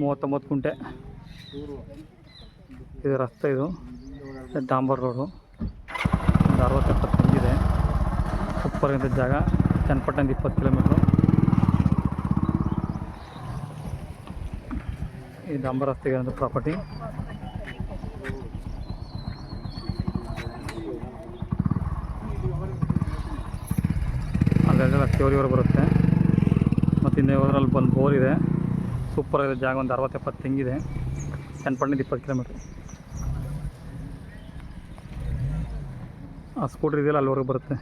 ಮೂವತ್ತೊಂಬತ್ತು ಕುಂಟೆ. ಇದು ರಸ್ತೆ ಇದು. ಡಾಂಬರ್ ರೋಡು. ಒಂದು ಅರವತ್ತು ಎಪ್ಪತ್ತು ಬಂದಿದೆ ಸೂಪರ್ ಇದೆ ಜಾಗ. ಚನ್ನಪಟ್ಟಣದ ಇಪ್ಪತ್ತು ಕಿಲೋಮೀಟ್ರು. ಈ ಡಾಂಬರ್ ರಸ್ತೆಗೆ ಒಂದು ಪ್ರಾಪರ್ಟಿ. ಕೇವರಿವರೆಗೆ ಬರುತ್ತೆ. ಮತ್ತು ಇನ್ನೇ ಹೋದ್ರಲ್ಲಿ ಬಂದು ಬೋರ್ ಇದೆ. ಸೂಪರ್ ಇದೆ ಜಾಗ ಒಂದು ಅರವತ್ತು ಎಪ್ಪತ್ತು ತೆಂಗಿದೆ ಚನ್ನಪಟ್ಟಣದಿಂದ ಇಪ್ಪತ್ತು ಕಿಲೋಮೀಟ್ರ್ ಆ ಸ್ಕೂಟ್ರ್ ಇದೆಯಲ್ಲ ಅಲ್ಲಿವರೆಗೆ ಬರುತ್ತೆ.